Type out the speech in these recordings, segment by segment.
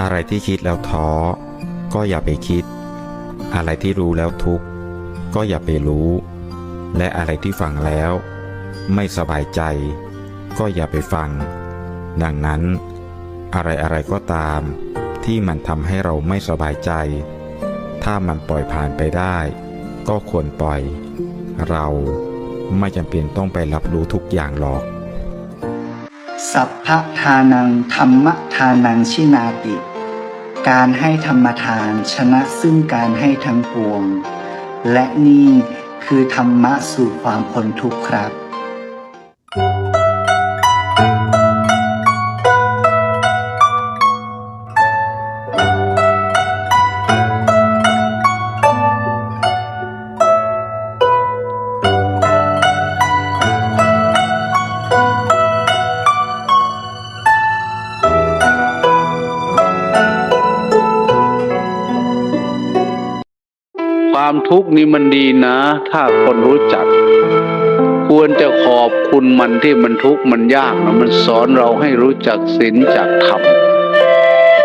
อะไรที่คิดแล้วท้อ ก็อย่าไปคิด อะไรที่รู้แล้วทุกข์ ก็อย่าไปรู้ และอะไรที่ฟังแล้ว ไม่สบายใจ ก็อย่าไปฟัง ดังนั้น อะไรอะไรก็ตาม ที่มันทำให้เราไม่สบายใจ ถ้ามันปล่อยผ่านไปได้ ก็ควรปล่อย เราไม่จำเป็นต้องไปรับรู้ทุกอย่างหรอก สัพพทานังธรรมทานังชินาติ การให้ธรรมทานชนะซึ่งการให้ทั้งปวง และนี่คือธรรมะสู่ความพ้นทุกข์ครับ ความทุกข์นี่มันดีนะ ถ้าคนรู้จัก ควรจะขอบคุณมันที่มันทุกข์มันยากนะมันสอนเราให้รู้จักศีลจักธรรม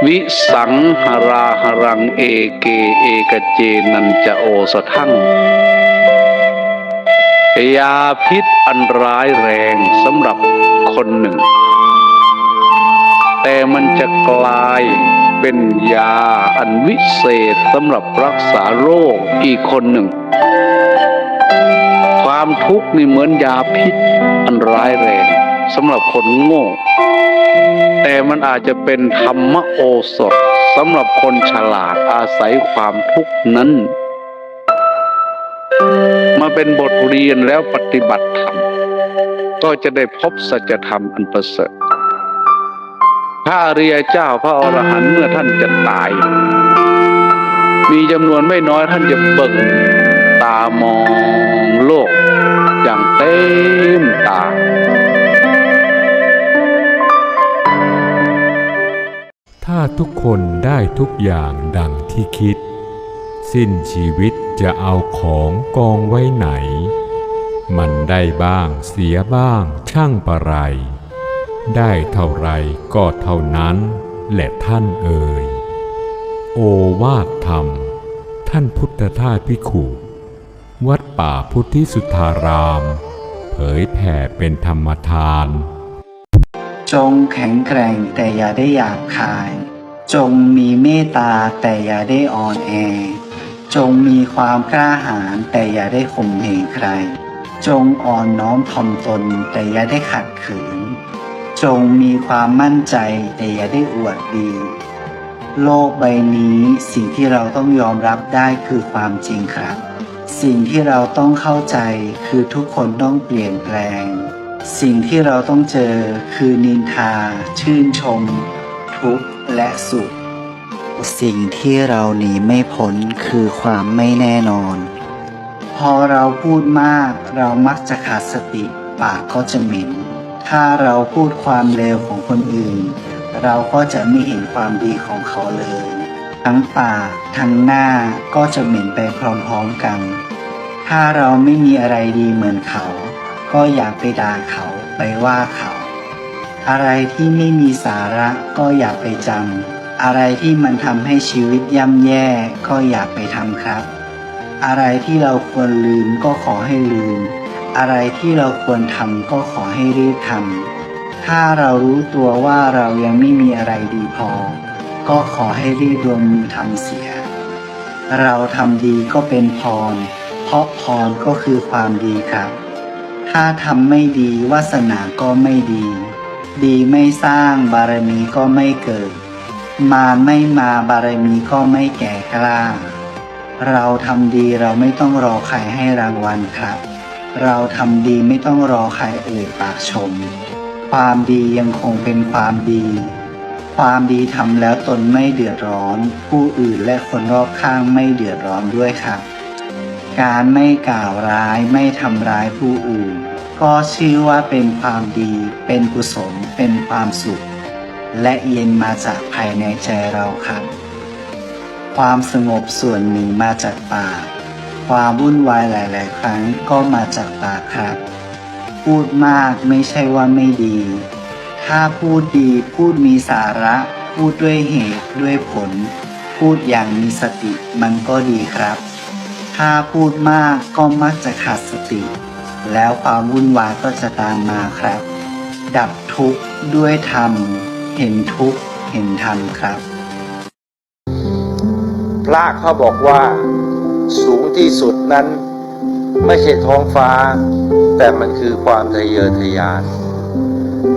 วิสังหาราหรังเอเกเอกเจนันจะโอสทั่งยาพิษอันร้ายแรงสำหรับคนหนึ่ง แต่มันจะกลายเป็นยาอันวิเศษสำหรับรักษาโรคอีกคนหนึ่ง ความทุกข์นี่เหมือนยาพิษอันร้ายแรงสำหรับคนโง่ แต่มันอาจจะเป็นธรรมโอสถสำหรับคนฉลาดอาศัยความทุกข์นั้น มาเป็นบทเรียนแล้วปฏิบัติธรรมก็จะได้พบสัจธรรมอันประเสริฐ พระอริยเจ้าพระอรหันต์เมื่อท่านจะตาย มีจำนวนไม่น้อยท่านจะเบิ่งตามองโลก อย่างเต็มตาถ้าทุกคนได้ทุกอย่างดังที่คิด สิ้นชีวิตจะเอาของกองไว้ไหน มันได้บ้างเสียบ้างช่างประไร ได้เท่าไรก็เท่านั้นแหละท่านเอ่ย โอวาทธรรม ท่านพุทธทาสพิขุวัดป่าพุทธิสุทธาราม เผยแผ่เป็นธรรมทาน จงแข็งแกร่งแต่อย่าได้หยาบคาย จงมีเมตตาแต่อย่าได้อ่อนแอ จงมีความกล้าหาญแต่อย่าได้ข่มเหงใคร จงอ่อนน้อมถ่อมตนแต่อย่าได้ขัดขืน จงมีความมั่นใจแต่อย่าได้อวดดี โลกใบนี้สิ่งที่เราต้องยอมรับได้คือความจริงครับ สิ่งที่เราต้องเข้าใจคือทุกคนต้องเปลี่ยนแปลง สิ่งที่เราต้องเจอคือนินทา ชื่นชม ทุกข์และสุข สิ่งที่เราหนีไม่พ้นคือความไม่แน่นอน พอเราพูดมากเรามักจะขาดสติปากก็จะเหม็น ถ้าเราพูดความเลวของคนอื่น เราก็จะไม่เห็นความดีของเขาเลย ทั้งปากทั้งหน้าก็จะเหม็นไปพร้อมๆกัน ถ้าเราไม่มีอะไรดีเหมือนเขา ก็อย่าไปด่าเขาไปว่าเขา อะไรที่ไม่มีสาระก็อย่าไปจำอะไรที่มันทำให้ชีวิตย่ำแย่ก็อย่าไปทำครับ อะไรที่เราควรลืมก็ขอให้ลืม อะไรที่เราควรทำก็ขอให้รีบทำถ้าเรารู้ตัวว่าเรายังไม่มีอะไรดีพอ ก็ขอให้รีบลงมือทำเสีย เราทำดีก็เป็นพร เพราะพรก็คือความดีครับ ถ้าทำไม่ดีวาสนาก็ไม่ดี ดีไม่สร้างบารมีก็ไม่เกิด มาไม่มาบารมีก็ไม่แก่กล้า เราทำดีเราไม่ต้องรอใครให้รางวัลครับ เราทำดีไม่ต้องรอใครเอ่ยปากชม ความดียังคงเป็นความดี ความดีทำแล้วตนไม่เดือดร้อน ผู้อื่นและคนรอบข้างไม่เดือดร้อนด้วยครับ การไม่กล่าวร้ายไม่ทำร้ายผู้อื่น ก็ชื่อว่าเป็นความดี เป็นกุศล เป็นความสุข และเย็นมาจากภายในใจเราครับ ความสงบส่วนหนึ่งมาจากปาก ความวุ่นวายหลาย ๆ ครั้งก็มาจากปากครับ พูดมากไม่ใช่ว่าไม่ดี ถ้าพูดดีพูดมีสาระ พูดด้วยเหตุด้วยผล พูดอย่างมีสติมันก็ดีครับ ถ้าพูดมากก็มักจะขาดสติ แล้วความวุ่นวายก็จะตามมาครับ ดับทุกข์ด้วยธรรม เห็นทุกข์เห็นธรรมครับ พระเขาบอกว่า สูงที่สุดนั้น ไม่ใช่ท้องฟ้า แต่มันคือความทะเยอทะยาน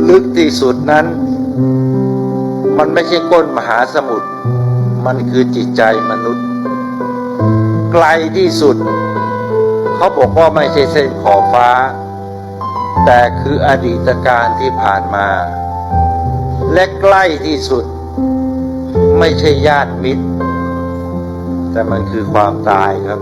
ลึกที่สุดนั้น มันไม่ใช่ก้นมหาสมุทรมันคือจิตใจมนุษย์ ไกลที่สุด เขาบอกว่าไม่ใช่เส้นขอบฟ้า แต่คืออดีตการที่ผ่านมา และใกล้ที่สุด ไม่ใช่ญาติมิตร แต่มันคือความตายครับ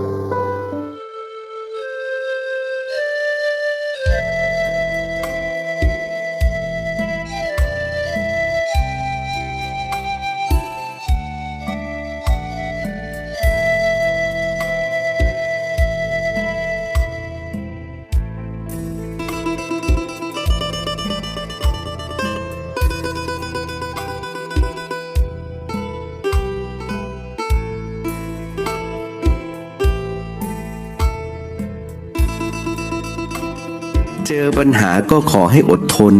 จอปัญหาก็ขอให้อดทน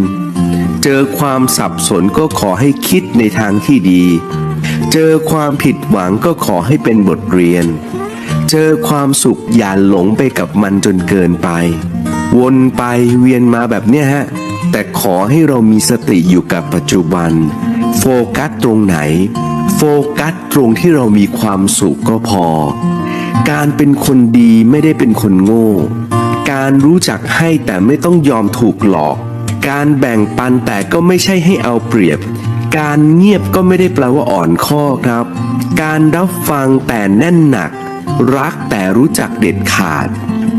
เจอความสับสนก็ขอให้คิดในทางที่ดี เจอความผิดหวังก็ขอให้เป็นบทเรียน เจอความสุขอย่าหลงไปกับมันจนเกินไป วนไปเวียนมาแบบเนี้ยฮะ แต่ขอให้เรามีสติอยู่กับปัจจุบัน โฟกัสตรงไหน โฟกัสตรงที่เรามีความสุขก็พอ การเป็นคนดีไม่ได้เป็นคนโง่ การรู้จักให้แต่ไม่ต้องยอมถูกหลอก การแบ่งปันแต่ก็ไม่ใช่ให้เอาเปรียบ การเงียบก็ไม่ได้แปลว่าอ่อนข้อครับ การรับฟังแต่แน่นหนัก รักแต่รู้จักเด็ดขาด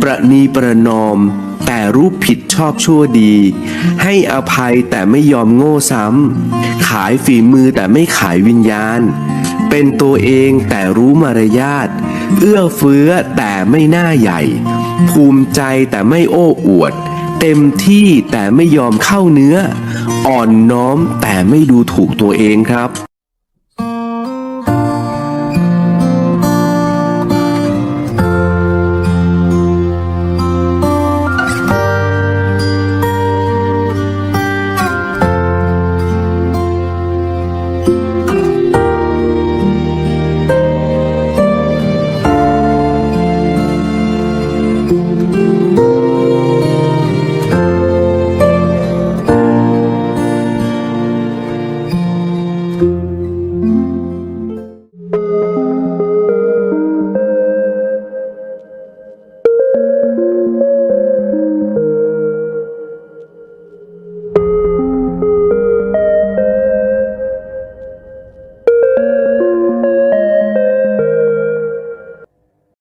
ประนีประนอม แต่รู้ผิดชอบชั่วดี ให้อภัยแต่ไม่ยอมโง่ซ้ำ ขายฝีมือแต่ไม่ขายวิญญาณ เป็นตัวเองแต่รู้มารยาทเอื้อเฟื้อแต่ไม่น่าใหญ่ ภูมิใจแต่ไม่โอ้อวด เต็มที่แต่ไม่ยอมเข้าเนื้อ อ่อนน้อมแต่ไม่ดูถูกตัวเองครับ